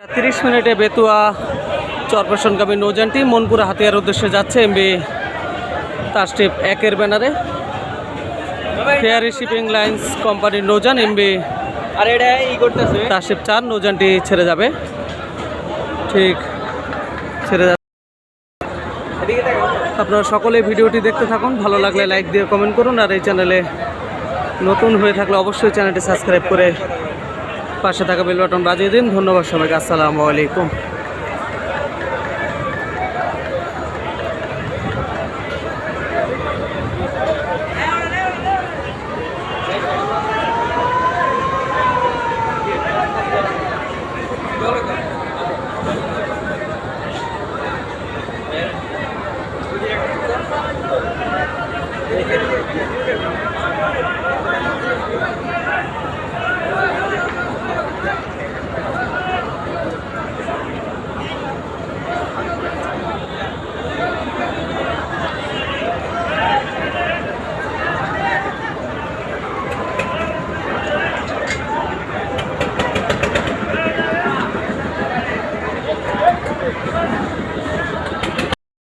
তিরিশ মিনিটে বেতুয়া চরপেশনগামী নৌযানটি মনপুরা হাতিয়ার উদ্দেশ্যে যাচ্ছে এমবি তাস্টিপ একের ব্যানারে। ফেয়ারি শিপিং লাইন্স কোম্পানির নৌযান এমবি আর এটা ই করতেছে। তাস্টিপ চার নৌযানটি ছেড়ে যাবে। ঠিক ছেড়ে যাবে আপনারা সকলে ভিডিওটি দেখতে থাকুন। ভালো লাগলে লাইক দিয়ে কমেন্ট করুন। আর এই চ্যানেলে নতুন হয়ে থাকলে অবশ্যই চ্যানেলটি সাবস্ক্রাইব করে পাশে থাকা বেল বাটন বাজিয়ে দিন। ধন্যবাদ সবাইকে। আসসালামু আলাইকুম।